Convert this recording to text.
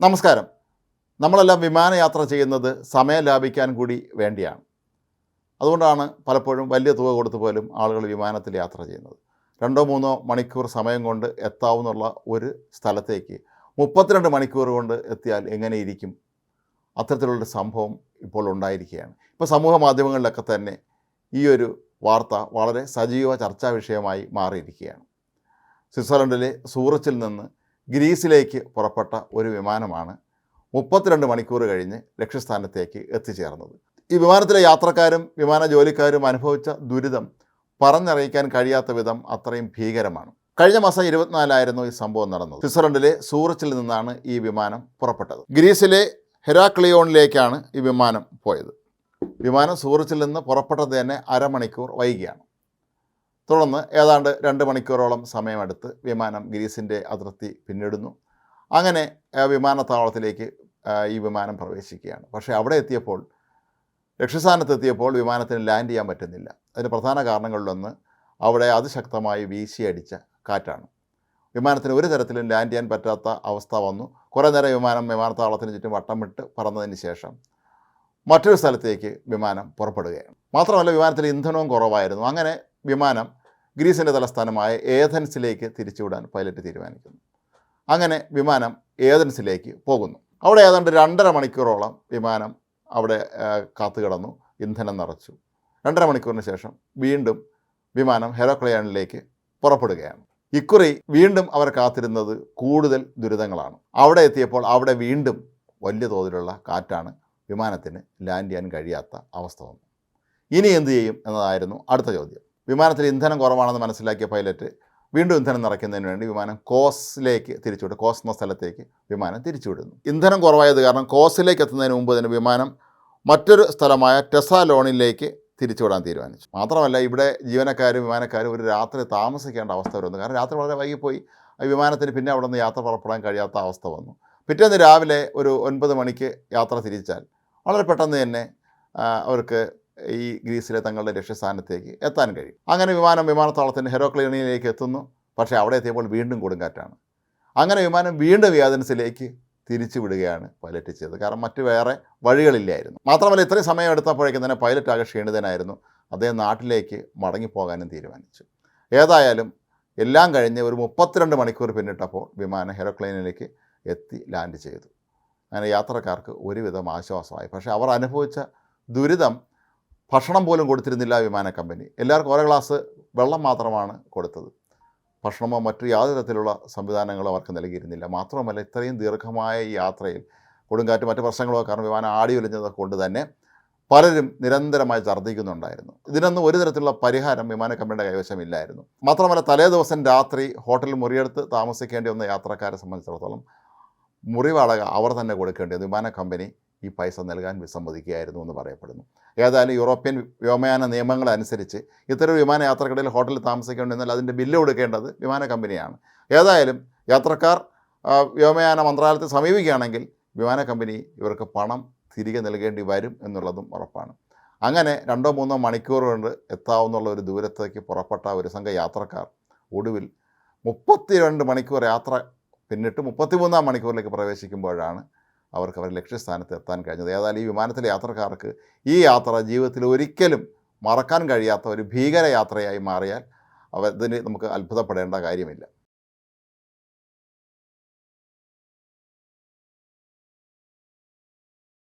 നമസ്കാരം. നമ്മളെല്ലാം വിമാനയാത്ര ചെയ്യുന്നത് സമയം ലാഭിക്കാൻ കൂടി വേണ്ടിയാണ്. അതുകൊണ്ടാണ് പലപ്പോഴും വലിയ തുക കൊടുത്തു പോലും ആളുകൾ വിമാനത്തിൽ യാത്ര ചെയ്യുന്നത്. രണ്ടോ മൂന്നോ മണിക്കൂർ സമയം കൊണ്ട് എത്താവുന്നുള്ള ഒരു സ്ഥലത്തേക്ക് മുപ്പത്തിരണ്ട് മണിക്കൂർ കൊണ്ട് എത്തിയാൽ എങ്ങനെ ഇരിക്കും? അത്തരത്തിലുള്ളൊരു സംഭവം ഇപ്പോൾ ഉണ്ടായിരിക്കുകയാണ്. ഇപ്പോൾ സമൂഹ മാധ്യമങ്ങളിലൊക്കെ തന്നെ ഈ ഒരു വാർത്ത വളരെ സജീവ ചർച്ചാ വിഷയമായി മാറിയിരിക്കുകയാണ്. സ്വിറ്റ്സർലൻഡിലെ സൂറച്ചിൽ നിന്ന് ഗ്രീസിലേക്ക് പുറപ്പെട്ട ഒരു വിമാനമാണ് മുപ്പത്തിരണ്ട് മണിക്കൂർ കഴിഞ്ഞ് ലക്ഷ്യസ്ഥാനത്തേക്ക് എത്തിച്ചേർന്നത്. ഈ വിമാനത്തിലെ യാത്രക്കാരും വിമാന ജോലിക്കാരും അനുഭവിച്ച ദുരിതം പറഞ്ഞറിയിക്കാൻ കഴിയാത്ത വിധം അത്രയും ഭീകരമാണ്. കഴിഞ്ഞ മാസം ഇരുപത്തിനാലായിരുന്നു ഈ സംഭവം നടന്നത്. സ്വിറ്റ്സർലൻഡിലെ സൂറച്ചിൽ നിന്നാണ് ഈ വിമാനം പുറപ്പെട്ടത്. ഗ്രീസിലെ ഹെരാക്ലിയോണിലേക്കാണ് ഈ വിമാനം പോയത്. വിമാനം സൂറച്ചിൽ നിന്ന് പുറപ്പെട്ടത് തന്നെ അരമണിക്കൂർ വൈകിയാണ്. തുടർന്ന് ഏതാണ്ട് രണ്ട് മണിക്കൂറോളം സമയമെടുത്ത് വിമാനം ഗ്രീസിന്റെ അതിർത്തി പിന്നിടുന്നു. അങ്ങനെ വിമാനത്താവളത്തിലേക്ക് ഈ വിമാനം പ്രവേശിക്കുകയാണ്. പക്ഷേ അവിടെ എത്തിയപ്പോൾ ലക്ഷ്യസ്ഥാനത്ത് എത്തിയപ്പോൾ വിമാനത്തിന് ലാൻഡ് ചെയ്യാൻ പറ്റുന്നില്ല. അതിന് പ്രധാന കാരണങ്ങളിലൊന്ന് അവിടെ അതിശക്തമായി വീശിയടിച്ച കാറ്റാണ്. വിമാനത്തിന് ഒരു തരത്തിലും ലാൻഡ് ചെയ്യാൻ പറ്റാത്ത അവസ്ഥ വന്നു. കുറേ നേരം വിമാനം വിമാനത്താവളത്തിന് ചുറ്റും വട്ടം വിട്ട് പറന്നതിന് ശേഷം മറ്റൊരു സ്ഥലത്തേക്ക് വിമാനം പുറപ്പെടുകയാണ്. മാത്രമല്ല വിമാനത്തിൽ ഇന്ധനവും കുറവായിരുന്നു. അങ്ങനെ വിമാനം ഗ്രീസിന്റെ തലസ്ഥാനമായ ഏഥൻസിലേക്ക് തിരിച്ചുവിടാൻ പൈലറ്റ് തീരുമാനിക്കുന്നു. അങ്ങനെ വിമാനം ഏഥൻസിലേക്ക് പോകുന്നു. അവിടെ ഏതാണ്ട് രണ്ടര മണിക്കൂറോളം വിമാനം അവിടെ കാത്തു കിടന്നു ഇന്ധനം നിറച്ചു. രണ്ടര മണിക്കൂറിന് ശേഷം വീണ്ടും വിമാനം ഹെറോക്ലയാനിലേക്ക് പുറപ്പെടുകയാണ്. ഇക്കുറി വീണ്ടും അവർ കാത്തിരുന്നത് കൂടുതൽ ദുരിതങ്ങളാണ്. അവിടെ എത്തിയപ്പോൾ അവിടെ വീണ്ടും വലിയ തോതിലുള്ള കാറ്റാണ് വിമാനത്തിന് ലാൻഡ് ചെയ്യാൻ കഴിയാത്ത അവസ്ഥ വന്നു. ഇനി എന്തു ചെയ്യും എന്നതായിരുന്നു അടുത്ത ചോദ്യം. വിമാനത്തിൽ ഇന്ധനം കുറവാണെന്ന് മനസ്സിലാക്കിയ പൈലറ്റ് വീണ്ടും ഇന്ധനം നിറയ്ക്കുന്നതിന് വേണ്ടി വിമാനം കോസിലേക്ക് തിരിച്ചുവിടും കോസ് എന്ന സ്ഥലത്തേക്ക് വിമാനം തിരിച്ചുവിടുന്നു ഇന്ധനം കുറവായത് കാരണം കോസിലേക്ക് എത്തുന്നതിന് മുമ്പ് തന്നെ വിമാനം മറ്റൊരു സ്ഥലമായ ടെസാലോണിലേക്ക് തിരിച്ചുവിടാൻ തീരുമാനിച്ചു. മാത്രമല്ല ഇവിടെ ജീവനക്കാരും വിമാനക്കാരും ഒരു രാത്രി താമസിക്കേണ്ട അവസ്ഥ വരുന്നു. കാരണം രാത്രി വളരെ വൈകിപ്പോയി. വിമാനത്തിന് പിന്നെ അവിടെ നിന്ന് യാത്ര പുറപ്പെടാൻ കഴിയാത്ത അവസ്ഥ വന്നു. പിറ്റേന്ന് രാവിലെ ഒരു ഒൻപത് മണിക്ക് യാത്ര തിരിച്ചാൽ വളരെ പെട്ടെന്ന് തന്നെ അവർക്ക് ഈ ഗ്രീസിലെ തങ്ങളുടെ ലക്ഷ്യസ്ഥാനത്തേക്ക് എത്താൻ കഴിയും. അങ്ങനെ വിമാനം വിമാനത്താവളത്തിന്റെ ഹെറോക്ലിയണിയിലേക്ക് എത്തുന്നു. പക്ഷേ അവിടെ എത്തിയപ്പോൾ വീണ്ടും കൊടുങ്കാറ്റാണ്. അങ്ങനെ വിമാനം വീണ്ടും വ്യാധനസിലേക്ക് തിരിച്ചു വിടുകയാണ് പൈലറ്റ് ചെയ്തത്. കാരണം മറ്റ് വേറെ വഴികളില്ലായിരുന്നു. മാത്രമല്ല ഇത്രയും സമയം എടുത്തപ്പോഴേക്കും തന്നെ പൈലറ്റ് ആകെ ക്ഷീണിതനായിരുന്നു. അദ്ദേഹം നാട്ടിലേക്ക് മടങ്ങിപ്പോകാനും തീരുമാനിച്ചു. ഏതായാലും എല്ലാം കഴിഞ്ഞ് ഒരു മുപ്പത്തിരണ്ട് മണിക്കൂർ പിന്നിട്ടപ്പോൾ വിമാനം ഹെറോക്ലൈനിലേക്ക് എത്തി ലാൻഡ് ചെയ്തു. അങ്ങനെ യാത്രക്കാർക്ക് ഒരുവിധം ആശ്വാസമായി. പക്ഷേ അവർ അനുഭവിച്ച ദുരിതം ഭക്ഷണം പോലും കൊടുത്തിരുന്നില്ല വിമാന കമ്പനി. എല്ലാവർക്കും ഓരോ ഗ്ലാസ് വെള്ളം മാത്രമാണ് കൊടുത്തത്. ഭക്ഷണമോ മറ്റു യാതൊരു തരത്തിലുള്ള സംവിധാനങ്ങളോ അവർക്ക് നൽകിയിരുന്നില്ല. മാത്രമല്ല ഇത്രയും ദീർഘമായ ഈ യാത്രയിൽ കൊടുങ്കാറ്റ് മറ്റു പ്രശ്നങ്ങളോ കാരണം വിമാനം ആടി ഒലിഞ്ഞത് കൊണ്ട് തന്നെ പലരും നിരന്തരമായി ഛർദ്ദിക്കുന്നുണ്ടായിരുന്നു. ഇതിനൊന്നും ഒരു തരത്തിലുള്ള പരിഹാരം വിമാന കമ്പനിയുടെ കൈവശമില്ലായിരുന്നു മാത്രമല്ല തലേ ദിവസം രാത്രി ഹോട്ടൽ മുറിയെടുത്ത് താമസിക്കേണ്ടി വന്ന യാത്രക്കാരെ സംബന്ധിച്ചിടത്തോളം മുറി വാടക അവർ തന്നെ കൊടുക്കേണ്ടി വിമാന കമ്പനി ഈ പൈസ നൽകാൻ വിസമ്മതിക്കുകയായിരുന്നു എന്ന് പറയപ്പെടുന്നു. ഏതായാലും യൂറോപ്യൻ വ്യോമയാന നിയമങ്ങൾ അനുസരിച്ച് ഇത്തരം വിമാനയാത്രക്കിടയിൽ ഹോട്ടലിൽ താമസിക്കേണ്ടി വന്നാൽ അതിന്റെ ബില്ല് കൊടുക്കേണ്ടത് വിമാന കമ്പനിയാണ്. ഏതായാലും യാത്രക്കാർ വ്യോമയാന മന്ത്രാലയത്തെ സമീപിക്കുകയാണെങ്കിൽ വിമാന കമ്പനി ഇവർക്ക് പണം തിരികെ നൽകേണ്ടി വരും എന്നുള്ളതും ഉറപ്പാണ്. അങ്ങനെ രണ്ടോ മൂന്നോ മണിക്കൂർ കൊണ്ട് എത്താവുന്നുള്ള ഒരു ദൂരത്തേക്ക് പുറപ്പെട്ട ഒരു സംഘ യാത്രക്കാർ ഒടുവിൽ മുപ്പത്തിരണ്ട് മണിക്കൂർ യാത്ര പിന്നിട്ട് മുപ്പത്തിമൂന്നാം മണിക്കൂറിലേക്ക് പ്രവേശിക്കുമ്പോഴാണ് അവർക്ക് അവരുടെ ലക്ഷ്യസ്ഥാനത്ത് എത്താൻ കഴിഞ്ഞത്. ഏതായാലും ഈ വിമാനത്തിലെ യാത്രക്കാർക്ക് ഈ യാത്ര ജീവിതത്തിൽ ഒരിക്കലും മറക്കാൻ കഴിയാത്ത ഒരു ഭീകര യാത്രയായി മാറിയാൽ അവ ഇതിന് നമുക്ക് അത്ഭുതപ്പെടേണ്ട കാര്യമില്ല.